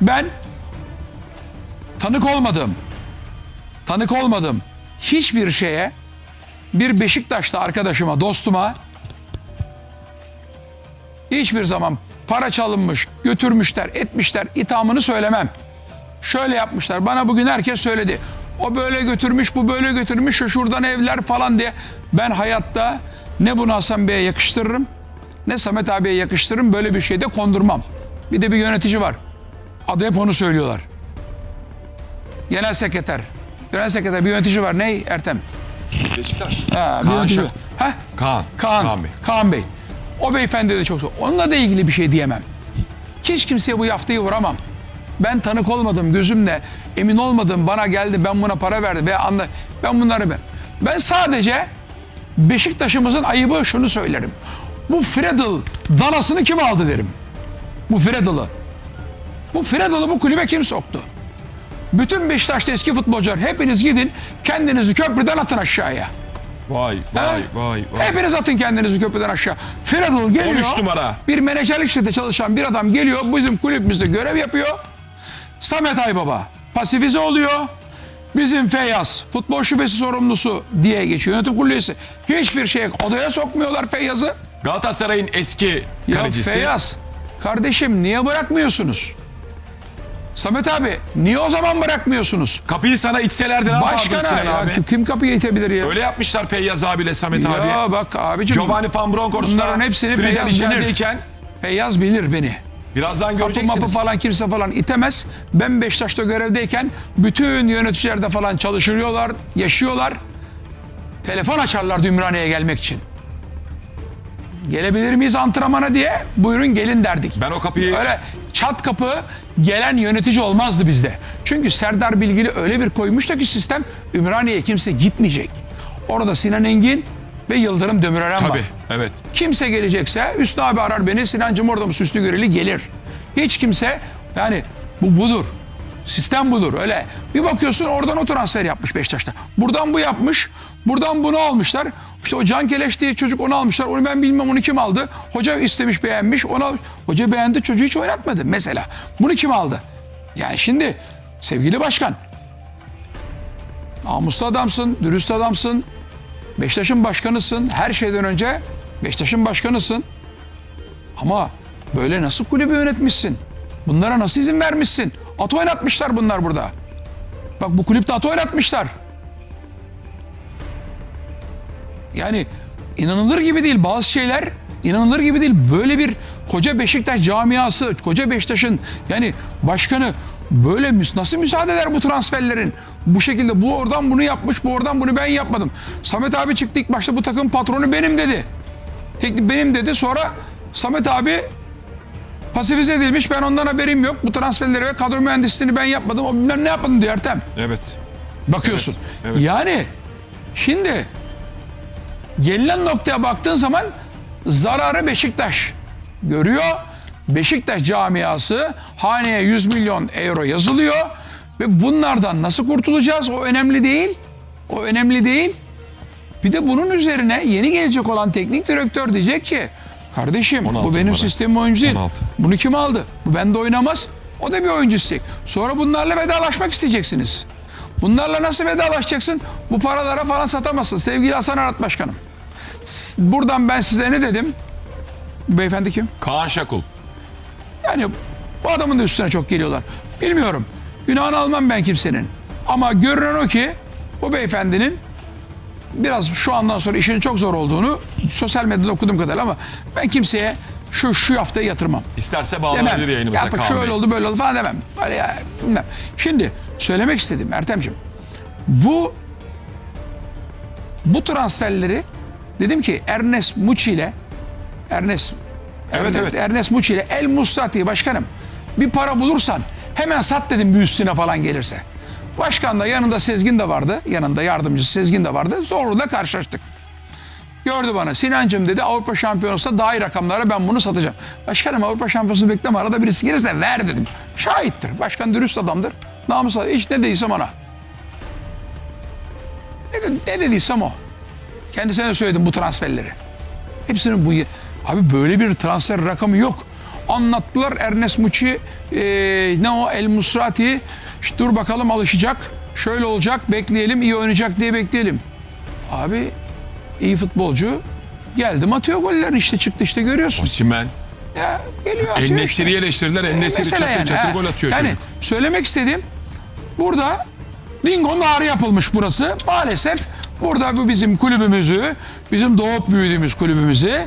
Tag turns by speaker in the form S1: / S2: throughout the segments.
S1: Ben tanık olmadım. Tanık olmadım. Hiçbir şeye bir Beşiktaşlı arkadaşıma, dostuma hiçbir zaman para çalınmış, götürmüşler, etmişler ithamını söylemem. Şöyle yapmışlar. Bana bugün herkes söyledi. O böyle götürmüş, bu böyle götürmüş, şu şuradan evler falan diye. Ben hayatta ne bunu Hasan Bey'e yakıştırırım, ne Samet abiye yakıştırırım. Böyle bir şeyde kondurmam. Bir de bir yönetici var. Adı hep onu söylüyorlar. Genel sekreter. Genel sekreter bir yönetici var. Ney Ertem?
S2: Beşiktaş.
S1: Ha, bir
S3: Kaan
S1: yönetici. Heh?
S3: Kaan.
S1: Kaan,
S3: Kaan Bey.
S1: Kaan Bey. O beyefendi de çok Onunla da ilgili bir şey diyemem. Hiç kimseye bu yaftayı vuramam. Ben tanık olmadım gözümle emin olmadım bana geldi ben buna para verdim ve anla ben bunları ben. Ben sadece Beşiktaş'ımızın ayıbı şunu söylerim. Bu Fredel danasını kim aldı derim. Bu Fredel'ı. Bu Fredel'ı bu kulübe kim soktu? Bütün Beşiktaş'ta eski futbolcular hepiniz gidin kendinizi köprüden atın aşağıya.
S3: Vay
S1: Ha?
S3: vay vay vay.
S1: Hepiniz atın kendinizi köprüden aşağı. Fredel geliyor.
S3: 13 numara.
S1: Bir menajerlik şirkette çalışan bir adam geliyor. Bizim kulübümüzde görev yapıyor. Samet Aybaba pasifize oluyor. Bizim Feyyaz futbol şubesi sorumlusu diye geçiyor. Yönetim kurulu üyesi. Hiçbir şey odaya sokmuyorlar Feyyaz'ı.
S3: Galatasaray'ın eski
S1: Ya
S3: kalecisi.
S1: Feyyaz kardeşim niye bırakmıyorsunuz? Samet abi niye o zaman bırakmıyorsunuz?
S3: Kapıyı sana içselerdi ne
S1: Başkana ya
S3: abi?
S1: kim, kim kapıyı itebilir ya?
S3: Öyle yapmışlar Feyyaz abiyle Samet abi.
S1: Ya bak abicim
S3: Giovanni Van Bronckhorst'ta
S1: Bunların hepsini
S3: Frida
S1: Feyyaz bilir. Feyyaz bilir beni.
S3: birazdan
S1: Kapı
S3: göreceksiniz.
S1: mapı falan kimse falan itemez. Ben Beşiktaş'ta görevdeyken bütün yöneticilerde falan çalışıyorlar, yaşıyorlar. Telefon açarlar Ümraniye'ye gelmek için. Gelebilir miyiz antrenmana diye buyurun gelin derdik.
S3: Ben o kapıyı
S1: Öyle çat kapı gelen yönetici olmazdı bizde. Çünkü Serdar Bilgili öyle bir koymuştu ki sistem Ümraniye'ye kimse gitmeyecek. Orada Sinan Engin ve Yıldırım Demirören var.
S3: Tabii evet.
S1: Kimse gelecekse Hüsnü abi arar beni. Sinancım orada mı Süslü Göreli gelir. Hiç kimse yani bu budur. Sistem budur. Öyle bir bakıyorsun oradan o transfer yapmış Beşiktaş'ta. Buradan bu yapmış. Buradan bunu almışlar. İşte o Can Keleş diye çocuk onu almışlar. Onu ben bilmem onu kim aldı. Hoca istemiş beğenmiş. Onu al- Hoca beğendi çocuğu hiç oynatmadı mesela. Bunu kim aldı? Yani şimdi sevgili başkan namuslu adamsın, dürüst adamsın. Beşiktaş'ın başkanısın. Her şeyden önce Beşiktaş'ın başkanısın. Ama böyle nasıl kulübü yönetmişsin? Bunlara nasıl izin vermişsin? At oynatmışlar bunlar burada. Bak bu kulüpte at oynatmışlar. Yani inanılır gibi değil bazı şeyler inanılır gibi değil. Böyle bir koca Beşiktaş camiası, koca Beşiktaş'ın yani başkanı böyle nasıl müsaade eder bu transferlerin? Bu şekilde bu oradan bunu yapmış, bu oradan bunu ben yapmadım. Samet abi çıktı ilk başta bu takım patronu benim dedi. Teknik benim dedi. Sonra Samet abi pasifize edilmiş. Ben ondan haberim yok. Bu transferleri ve kadro mühendisliğini ben yapmadım. O bilmem ne yapmadım diyor Ertem.
S3: Evet.
S1: Bakıyorsun.
S3: Evet, evet.
S1: Yani şimdi gelinen noktaya baktığın zaman zararı Beşiktaş görüyor. Beşiktaş camiası haneye 100 milyon euro yazılıyor ve bunlardan nasıl kurtulacağız o önemli değil. O önemli değil. Bir de bunun üzerine yeni gelecek olan teknik direktör diyecek ki kardeşim
S3: 16
S1: bu benim
S3: numara.
S1: sistemim oyuncu değil.
S3: 16.
S1: Bunu kim aldı? Bu bende oynamaz. O da bir oyuncu isteyecek. Sonra bunlarla vedalaşmak isteyeceksiniz. Bunlarla nasıl vedalaşacaksın? Bu paralara falan satamazsın. Sevgili Hasan Arat Başkanım. Buradan ben size ne dedim? Beyefendi kim?
S3: Kaan Şakul.
S1: Yani bu adamın da üstüne çok geliyorlar. Bilmiyorum. Günahını almam ben kimsenin. Ama görünen o ki bu beyefendinin biraz şu andan sonra işinin çok zor olduğunu sosyal medyada okuduğum kadarıyla ama ben kimseye şu şu haftaya yatırmam.
S3: İsterse bağlanabilir yayınımıza
S1: Ya
S3: Kaan
S1: şöyle
S3: Bey.
S1: oldu böyle oldu falan demem. Böyle ya, bilmem. Şimdi söylemek istedim Ertem'ciğim. Bu bu transferleri dedim ki Ernest Muçi ile Ernest
S3: Evet,
S1: Ernest,
S3: evet.
S1: Ernest Muçi ile El Musrati başkanım bir para bulursan hemen sat dedim bir üstüne falan gelirse. Başkan da yanında Sezgin de vardı. Yanında yardımcısı Sezgin de vardı. Zorlu'da karşılaştık. Gördü bana. Sinancım dedi Avrupa Şampiyonası'na daha iyi rakamlara ben bunu satacağım. Başkanım Avrupa Şampiyonası bekleme arada birisi gelirse ver dedim. Şahittir. Başkan dürüst adamdır. Namus hiç ne dediysem ona. Ne, ne dediysem o. Kendisine de söyledim bu transferleri. Hepsinin bu... Abi böyle bir transfer rakamı yok. Anlattılar Ernest Muçi e, ne o El Musrati işte dur bakalım alışacak. Şöyle olacak bekleyelim iyi oynayacak diye bekleyelim. Abi iyi futbolcu geldim atıyor gollerini işte çıktı işte görüyorsun.
S3: Osimhen.
S1: Ya geliyor atıyor
S3: En
S1: işte.
S3: Eleştirdiler. En Nesiri
S1: Mesela
S3: çatır
S1: yani,
S3: çatır
S1: ha.
S3: gol atıyor
S1: Yani
S3: çocuk.
S1: söylemek istediğim burada Dingo'nun ağrı yapılmış burası. Maalesef burada bu bizim kulübümüzü, bizim doğup büyüdüğümüz kulübümüzü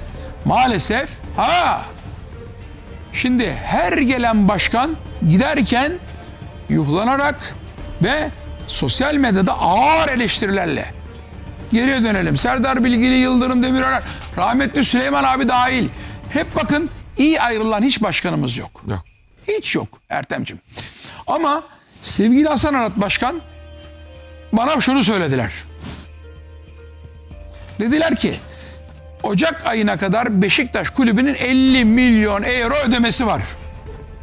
S1: maalesef ha şimdi her gelen başkan giderken yuhlanarak ve sosyal medyada ağır eleştirilerle geriye dönelim. Serdar Bilgili, Yıldırım Demirören, rahmetli Süleyman abi dahil. Hep bakın iyi ayrılan hiç başkanımız yok.
S3: Yok.
S1: Hiç yok Ertem'cim. Ama sevgili Hasan Arat Başkan bana şunu söylediler. Dediler ki Ocak ayına kadar Beşiktaş kulübünün 50 milyon euro ödemesi var.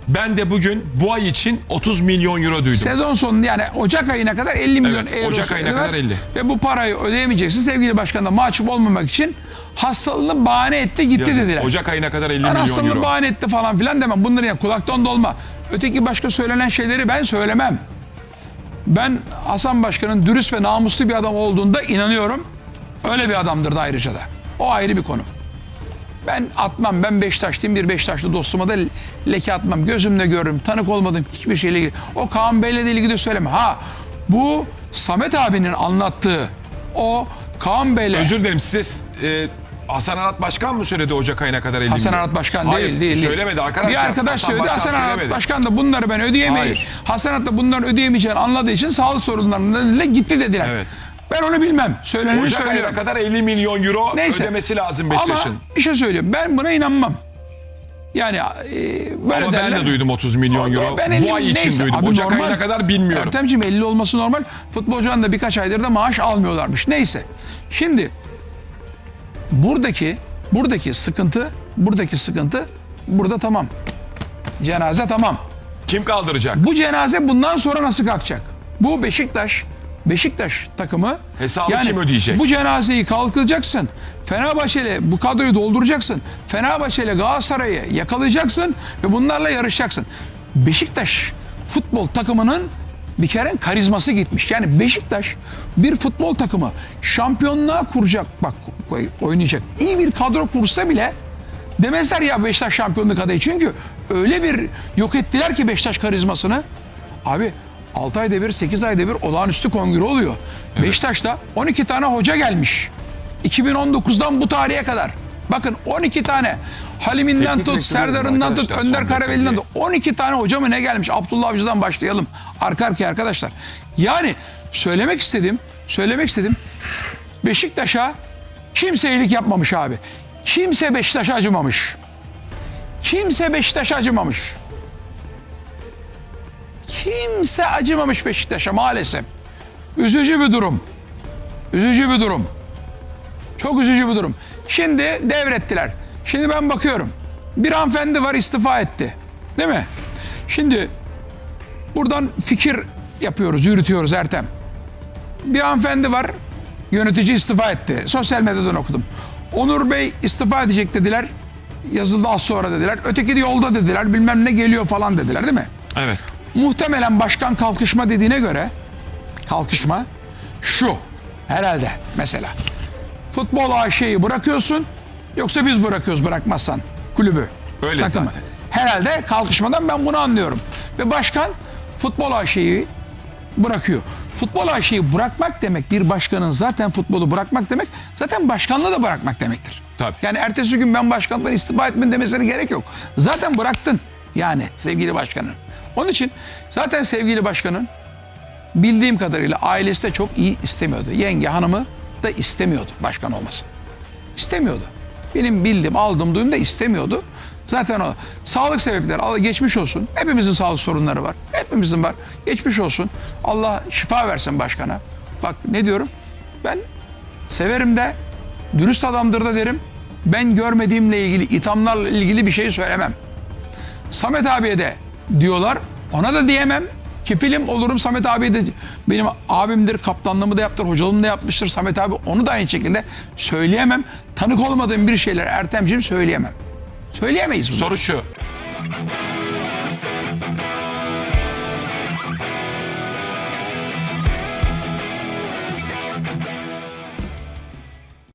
S3: Ben de bugün bu ay için 30 milyon euro duydum.
S1: Sezon sonu yani Ocak ayına kadar 50 milyon
S3: Evet,
S1: euro
S3: Ocak ayına kadar 50.
S1: Ve bu parayı ödeyemeyeceksin. Sevgili başkan da mahcup olmamak için hastalığını bahane etti gitti
S3: Yazın.
S1: dediler.
S3: Ocak ayına kadar 50
S1: Ben
S3: milyon
S1: hastalığını
S3: euro.
S1: bahane etti falan filan demem. Bunları ya kulaktan dolma. Öteki başka söylenen şeyleri ben söylemem. Ben Hasan Başkan'ın dürüst ve namuslu bir adam olduğunda inanıyorum. Öyle bir adamdır da ayrıca da. O ayrı bir konu. Ben atmam. Ben Beşiktaşlıyım. Bir Beşiktaşlı dostuma da leke atmam. Gözümle görürüm. Tanık olmadığım hiçbir şeyle ilgili. O Kaan Bey'le de ilgili de söyleme. Ha bu Samet abinin anlattığı o Kaan Bey'le
S3: Özür dilerim size e, Hasan Arat Başkan mı söyledi Ocak ayına kadar 50
S1: Hasan? Arat Başkan
S3: Hayır,
S1: değil değil.
S3: söylemedi arkadaşlar.
S1: Bir arkadaş
S3: Hasan
S1: söyledi.
S3: Başkan
S1: Hasan Arat
S3: söylemedi.
S1: Başkan da bunları ben ödeyemeyi.
S3: Hayır.
S1: Hasan Arat da bunları ödeyemeyeceğini anladığı için sağlık sorunlarından gitti dediler.
S3: Evet.
S1: Ben onu bilmem. Söyleneni
S3: Ocak ayına
S1: söylüyorum.
S3: kadar 50 milyon euro
S1: Neyse.
S3: ödemesi lazım Beşiktaş'ın.
S1: Ama bir şey söylüyorum. Ben buna inanmam. Yani e, böyle
S3: Ama ben
S1: derler.
S3: de duydum 30 milyon euro.
S1: Ben 50
S3: bu ay için
S1: neyse,
S3: duydum.
S1: abi
S3: Ocak
S1: normal.
S3: ayına kadar bilmiyorum.
S1: Ertemciğim 50 olması normal. Futbolcuların da birkaç aydır da maaş almıyorlarmış. Neyse. Şimdi buradaki buradaki sıkıntı buradaki sıkıntı burada tamam. Cenaze tamam.
S3: Kim kaldıracak?
S1: Bu cenaze bundan sonra nasıl kalkacak? Bu Beşiktaş Beşiktaş takımı
S3: Hesabı kim ödeyecek?
S1: Bu cenazeyi kalkacaksın. Fenerbahçe'yle bu kadroyu dolduracaksın. Fenerbahçe'yle Galatasaray'ı yakalayacaksın ve bunlarla yarışacaksın. Beşiktaş futbol takımının bir kere karizması gitmiş. Yani Beşiktaş bir futbol takımı şampiyonluğa kuracak bak oynayacak. İyi bir kadro kursa bile demezler ya Beşiktaş şampiyonluk adayı. Çünkü öyle bir yok ettiler ki Beşiktaş karizmasını. Abi 6 ayda bir 8 ayda bir olağanüstü kongre oluyor. Beşiktaş'ta 12 tane hoca gelmiş. 2019'dan bu tarihe kadar. Bakın 12 tane Halim'inden
S3: Teknik
S1: tut, Serdar'ından tut, Önder Karaveli'nden tut. 12 tane hoca mı ne gelmiş? Abdullah Avcı'dan başlayalım. Arka arkaya arkadaşlar. Yani söylemek istedim, söylemek istedim. Beşiktaş'a kimse iyilik yapmamış abi. Kimse Beşiktaş'a acımamış. Kimse Beşiktaş'a acımamış. Kimse acımamış Beşiktaş'a maalesef. Üzücü bir durum. Üzücü bir durum. Çok üzücü bir durum. Şimdi devrettiler. Şimdi ben bakıyorum. Bir hanımefendi var istifa etti. Değil mi? Şimdi buradan fikir yapıyoruz, yürütüyoruz Ertem. Bir hanımefendi var. Yönetici istifa etti. Sosyal medyadan okudum. Onur Bey istifa edecek dediler. Yazıldı az sonra dediler. Öteki de yolda dediler. Bilmem ne geliyor falan dediler değil mi?
S3: Evet.
S1: Muhtemelen başkan kalkışma dediğine göre kalkışma şu herhalde mesela futbol AŞ'yi bırakıyorsun yoksa biz bırakıyoruz bırakmazsan kulübü
S3: Öyle
S1: takımı.
S3: zaten.
S1: Herhalde kalkışmadan ben bunu anlıyorum. Ve başkan futbol AŞ'yi bırakıyor. Futbol AŞ'yi bırakmak demek bir başkanın zaten futbolu bırakmak demek zaten başkanlığı da bırakmak demektir.
S3: Tabii.
S1: Yani ertesi gün ben başkandan istifa etmenin demesine gerek yok. Zaten bıraktın yani sevgili başkanın. Onun için zaten sevgili başkanın bildiğim kadarıyla ailesi de çok iyi istemiyordu. Yenge hanımı da istemiyordu başkan olmasını. İstemiyordu. Benim bildiğim, aldığım duyum da istemiyordu. Zaten o sağlık sebepleri Allah geçmiş olsun. Hepimizin sağlık sorunları var. Hepimizin var. Geçmiş olsun. Allah şifa versin başkana. Bak ne diyorum? Ben severim de dürüst adamdır da derim. Ben görmediğimle ilgili, ithamlarla ilgili bir şey söylemem. Samet abiye de diyorlar. Ona da diyemem. Kefilim olurum Samet abi de benim abimdir, kaptanlığımı da yaptır, hocalığımı da yapmıştır Samet abi. Onu da aynı şekilde söyleyemem. Tanık olmadığım bir şeyler Ertemciğim söyleyemem. Söyleyemeyiz bunu.
S3: Soru şu.